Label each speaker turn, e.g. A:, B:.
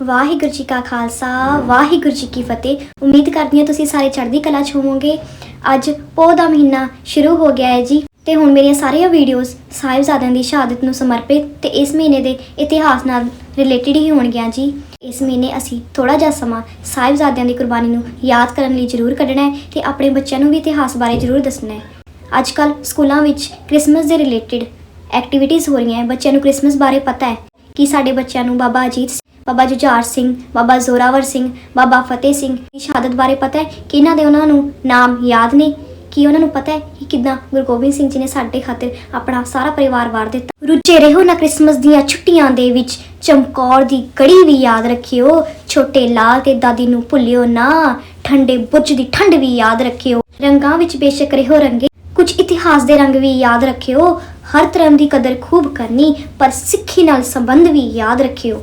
A: ਵਾਹਿਗੁਰੂ ਜੀ ਕਾ ਖਾਲਸਾ, ਵਾਹਿਗੁਰੂ ਜੀ ਕੀ ਫਤਿਹ। ਉਮੀਦ ਕਰਦੀ ਹਾਂ ਤੁਸੀਂ ਸਾਰੇ ਚੜ੍ਹਦੀ ਕਲਾ 'ਚ ਹੋਵੋਗੇ। ਅੱਜ ਪੋਹ ਦਾ ਮਹੀਨਾ ਸ਼ੁਰੂ ਹੋ ਗਿਆ ਹੈ ਜੀ ਤੇ ਹੁਣ ਮੇਰੀਆਂ ਸਾਰੀਆਂ ਵੀਡੀਓਜ਼ ਸਾਹਿਬਜ਼ਾਦਿਆਂ ਦੀ ਸ਼ਹਾਦਤ ਨੂੰ ਸਮਰਪਿਤ ਤੇ ਇਸ ਮਹੀਨੇ ਦੇ ਇਤਿਹਾਸ ਨਾਲ ਰਿਲੇਟਡ ਹੀ ਹੋਣਗੀਆਂ ਜੀ। ਇਸ ਮਹੀਨੇ ਅਸੀਂ ਥੋੜਾ ਜਿਹਾ ਸਮਾਂ ਸਾਹਿਬਜ਼ਾਦਿਆਂ ਦੀ ਕੁਰਬਾਨੀ ਨੂੰ ਯਾਦ ਕਰਨ ਲਈ ਜ਼ਰੂਰ ਕੱਢਣਾ ਹੈ ਤੇ ਆਪਣੇ ਬੱਚਿਆਂ ਨੂੰ ਵੀ ਇਤਿਹਾਸ ਬਾਰੇ ਜ਼ਰੂਰ ਦੱਸਣਾ ਹੈ। ਅੱਜ ਕੱਲ ਸਕੂਲਾਂ ਵਿੱਚ ਕ੍ਰਿਸਮਸ ਦੇ ਰਿਲੇਟਡ ਐਕਟੀਵਿਟੀਜ਼ ਹੋ ਰਹੀਆਂ ਹੈ। ਬੱਚਿਆਂ ਨੂੰ ਕ੍ਰਿਸਮਸ ਬਾਰੇ ਪਤਾ ਹੈ ਕਿ ਸਾਡੇ ਬੱਚਿਆਂ ਨੂੰ ਬਾਬਾ ਅਜੀਤ ਬਾਬਾ ਜੁਝਾਰ ਸਿੰਘ, ਬਾਬਾ ਜ਼ੋਰਾਵਰ ਸਿੰਘ, ਬਾਬਾ ਫਤਿਹ ਸਿੰਘ ਦੀ ਸ਼ਹਾਦਤ ਬਾਰੇ ਪਤਾ ਹੈ ਕਿ ਇਹਨਾਂ ਦੇ ਉਹਨਾਂ ਨੂੰ ਨਾਮ ਯਾਦ ਨੇ? ਕਿ ਉਹਨਾਂ ਨੂੰ ਪਤਾ ਹੈ ਕਿ ਕਿਦਾਂ ਗੁਰੂ ਗੋਬਿੰਦ ਸਿੰਘ ਜੀ ਨੇ ਸਾਡੇ ਖਾਤਰ ਆਪਣਾ ਸਾਰਾ ਪਰਿਵਾਰ ਵਾਰ ਦਿੱਤਾ? ਰੁੱਝੇ ਰਹੋ ਨਾ ਕ੍ਰਿਸਮਸ ਦੀਆਂ ਛੁੱਟੀਆਂ ਦੇ ਵਿੱਚ। ਚਮਕੌਰ ਦੀ ਕੜੀ ਵੀ ਯਾਦ ਰੱਖਿਓ। ਛੋਟੇ ਲਾਲ ਤੇ ਦਾਦੀ ਨੂੰ ਭੁੱਲਿਓ ਨਾ। ਠੰਡੇ ਬੁੱਝ ਦੀ ਠੰਡ ਵੀ ਯਾਦ ਰੱਖਿਓ। ਰੰਗਾਂ ਵਿੱਚ ਬੇਸ਼ੱਕ ਰਹੋ ਰੰਗੇ। ਕੁਝ ਇਤਿਹਾਸ ਦੇ ਰੰਗ ਵੀ ਯਾਦ ਰੱਖਿਓ। ਹਰ ਧਰਮ ਦੀ ਕਦਰ ਖੂਬ ਕਰਨੀ, ਪਰ ਸਿੱਖੀ ਨਾਲ ਸੰਬੰਧ ਵੀ ਯਾਦ ਰੱਖਿਓ।